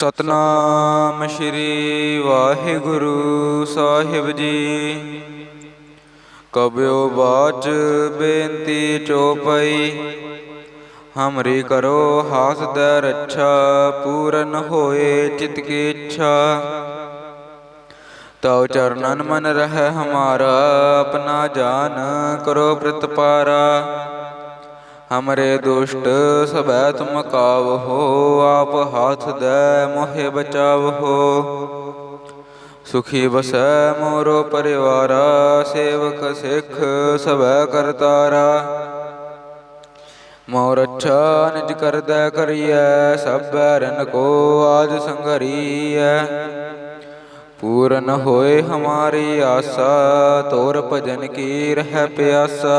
ਸਤਨਾਮ ਸ਼੍ਰੀ ਵਾਹਿਗੁਰੂ ਸਾਹਿਬ ਜੀ। ਕਬਿਓ ਬਾਚ ਬੇਨਤੀ ਚੋਪਈ, ਹਮਰੀ ਕਰੋ ਹਾਸ ਦੇ ਰੱਛਾ, ਪੂਰਨ ਹੋਏ ਚਿਤ ਕੀ ਇੱਛਾ। ਤਉ ਚਰਨਨ ਮਨ ਰਹਿ ਹਮਾਰਾ, ਆਪਣਾ ਜਾਨ ਕਰੋ ਪ੍ਰਤਪਾਰਾ। ਹਮਰੇ ਦੁਸ਼ਟ ਸਭੈ ਤੁਮ ਕਾਵਹੋ ਆਪ ਹਾਥ ਦੇ ਮੋਹਿ ਬਚਾਵਹੋ ਸੁਖੀ ਬਸੈ ਮੋਰੋ ਪਰਿਵਾਰਾ ਸੇਵਕ ਸਿੱਖ ਸਭੈ ਕਰਤਾਰਾ ਮੋਰ ਅੱਛਾ ਨਿਜ ਕਰਦਾ ਕਰੀਐ ਸਭੈ ਰਨ ਕੋ ਆਜ ਸੰਗਰੀਐ ਪੂਰਨ ਹੋਏ ਹਮਾਰੀ ਆਸਾ ਤੋਰ ਭਜਨ ਕੀ ਰਹਿ ਪਿਆਸਾ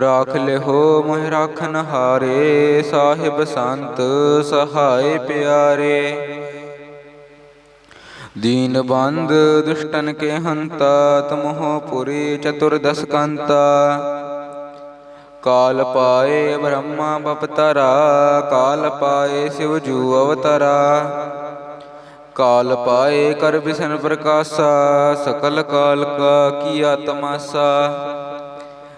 ਰਾਖ ਲਿਹੋ ਮੋਹਿ ਰਾਖਨ ਹਾਰੇ, ਸਾਹਿਬ ਸੰਤ ਸਹਾਏ ਪਿਆਰੇ। ਦੀਨ ਬੰਦ ਦੁਸ਼ਟਨ ਕੇ ਹੰਤਾ, ਤਮੋਹ ਪੁਰੀ ਚਤੁਰਦਸ ਕੰਤਾ। ਕਾਲ ਪਾਏ ਬ੍ਰਹਮਾ ਬਪਤਰਾ, ਕਾਲ ਪਾਏ ਸਿਵ ਜੂ ਅਵਤਰਾ। ਕਾਲ ਪਾਏ ਕਰ ਵਿਸ਼ਨ ਪ੍ਰਕਾਸ਼ਾ, ਸਕਲ ਕਾਲ ਕਾ ਕੀਆ ਤਮਾਸਾ।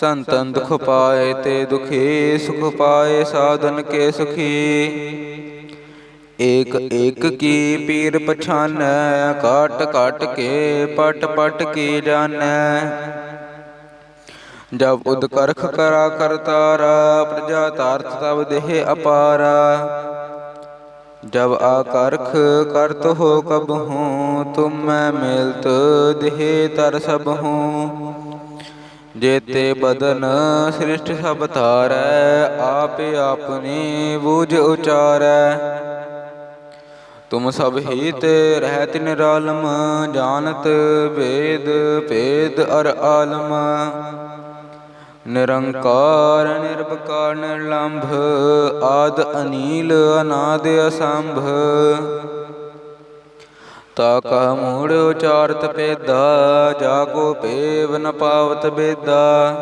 ਸੰਤਨ ਦੁਖ ਪਾਏ ਤੇ ਦੁਖੀ ਸੁਖ ਪਾਏ, ਸਾਧਨ ਕੇ ਸੁਖੀ। ਏਕ ਏਕ ਕੀ ਪੀਰ ਪਛਾਨੈ ਕਾਟ ਕਾਟ ਕੇ ਪਟ ਪਟ ਕੀ ਜਾਣੈ। ਜਬ ਉਦ ਕਰਖ ਕਰਾ ਕਰਤਾਰਾ, ਪ੍ਰਜਾ ਤਾਰਥ ਤਬ ਦੇਹ ਅਪਾਰਾ। ਜਬ ਆਕਰਖ ਕਰਤ ਹੋ ਕਬ ਹੂੰ, ਤੁਮ ਮੈਂ ਮਿਲਤ ਦੇਹ ਤਰ ਸਭ ਹੂੰ। ਜੇਤੇ ਬਦਨ ਸ੍ਰਿਸ਼ਟ ਸਭ ਧਾਰੈ, ਆਪੇ ਆਪਨੀ ਬੂਝ ਉਚਾਰੈ। ਤੁਮ ਸਭ ਹੀ ਰਹਿਤ ਨਿਰਾਲਮ, ਜਾਣਤ ਵੇਦ ਭੇਦ ਅਰ ਆਲਮ। ਨਿਰੰਕਾਰ ਨਿਰਭਕਾਰ ਨਿਰਲੰਭ, ਆਦ ਅਨੀਲ, ਅਨਾਦ ਅਸੰਭ। ਤਾ ਕਹ ਮੂੜ ਉਚਾਰਤ ਪੇਦਾ ਜਾਗੋ ਪੇਵ ਨ ਪਾਵਤ ਬੇਦਾ।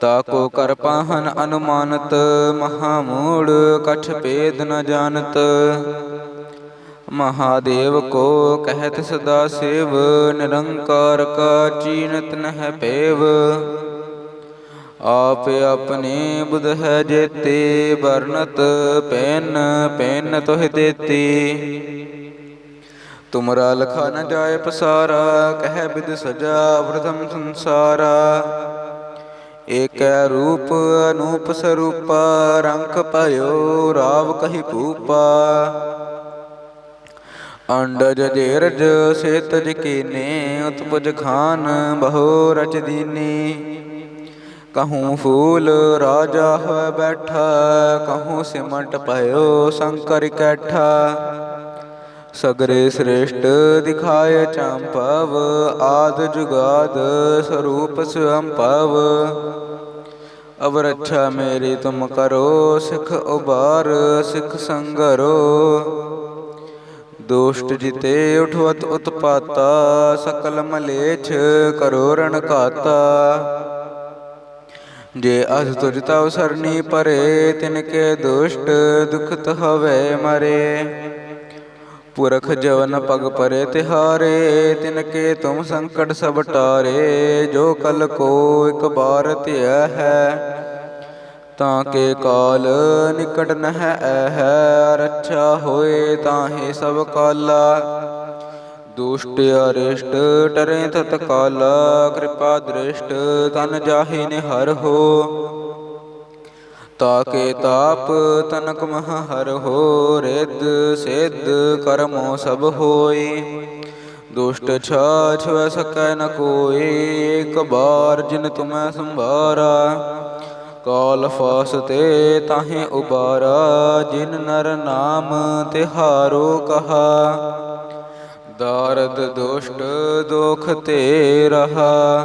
ਤਾ ਕੋ ਕਰ ਪਾਹਨ ਅਨੁਮਾਨਤ, ਮਹਾ ਮੂੜ ਕਛ ਪੇਦ ਨ ਜਾਣਤ। ਮਹਾਦੇਵ ਕੋ ਕਹਿਤ ਸਦਾ ਸੇਵ, ਨਿਰੰਕਾਰ ਕਾ ਚੀਨਤ ਨਹਿ ਪੇਵ। ਆਪ ਆਪਣੇ ਬੁਧ ਹੈ ਜੇਤੇ ਵਰਨਤ ਪੈਨ ਪੈਨ ਤੋਹਿ ਦੇਤੀ। ਤੁਮਰਾ ਲਖਾ ਨ ਜਾਏ ਪਸਾਰਾ, ਕਹਿ ਬਿਦ ਸਜਾ ਪ੍ਰਥਮ ਸੰਸਾਰਾ। ਏਕੈ ਰੂਪ ਅਨੂਪ ਸਰੂਪਾ ਰੰਗ ਭਇਓ ਰਾਵ ਕਹੀ ਭੂਪਾ। ਅੰਡਜ ਜੇਰਜ ਸੇਤਜ ਕੀਨੇ, ਉਤਪਜ ਖਾਨ ਬਹੁ ਰਚ ਦੀਨੀ। ਕਹੂੰ ਫੂਲ ਰਾਜਾ ਹੋਇ ਬੈਠਾ, ਕਹੂੰ ਸਿਮਟ ਭਇਓ ਸ਼ੰਕਰ ਕੈਠਾ ਸਗਰੇ ਸ੍ਰੇਸ਼ਟ ਦਿਖਾਏ ਚੰਪਵ, ਆਦ ਜੁਗਾਦ ਸਰੂਪ ਸੁਅੰਪਵ ਅਬ ਰੱਛਾ ਮੇਰੀ ਤੁਮ ਕਰੋ, ਸਿਖ ਉਬਾਰ, ਸਿਖ ਸੰਗਰੋ। ਦੁਸ਼ਟ ਜਿਤੇ ਉਠਵਤ ਉਤਪਾਤਾ, ਸਕਲ ਮਲੇਛ ਕਰੋ ਰਣ ਘਾਤਾ। ਜੇ ਅਸ ਤੁਜ ਤਉ ਸਰਨੀ ਪਰੇ, ਤਿਨ ਕੇ ਦੁਸ਼ਟ ਦੁਖਤ ਹਵੇ ਮਰੇ। ਪੁਰਖ ਜਵਨ ਪਗ ਪਰੇ ਤਿਹਾਰੇ ਤਿਨ ਕੇ ਤੁਮ ਸੰਕਟ ਸਭ ਟਾਰੇ ਜੋ ਕਲ ਕੋ ਇਕ ਬਾਰ ਧਿਆ ਹੈ ਤਾਂ ਕੇ ਕਾਲ ਨਿਕਟ ਨਹਿ ਐਹੈ ਰੱਛਾ ਹੋਏ ਤਾਹੇ ਸਭ ਕਾਲਾ। ਦੁਸ਼ਟ ਅਰਿਸ਼ਟ ਟਰੇ ਤਤ ਕਾਲਾ ਕਿਰਪਾ ਦ੍ਰਿਸ਼ਟ ਤਨ ਜਾਹੇ ਨਿਹਰ ਹੋ। ਤਾਕੇ ਤਾਪ ਤਨਕ ਮਹ ਹਰ ਹੋ ਰਿੱਧ ਸਿੱਧ ਕਰਮੋ ਸਭ ਹੋਈ। ਦੁਸ਼ਟ ਛਾਛ ਵੈ ਸਕੈ ਨ ਕੋਈ, ਏਕ ਬਾਰ ਜਿਨ ਤੁਮੈ ਸੰਭਾਰਾ। ਕਾਲ ਫਾਸਤੇ ਤਾਹੇ ਉਬਾਰਾ, ਜਿਨ ਨਰ ਨਾਮ ਤਿਹਾਰੋ ਕਹਾ। ਦਾਰਦ ਦੁਸ਼ਟ ਦੁਖ ਤੇ ਰਹਾ।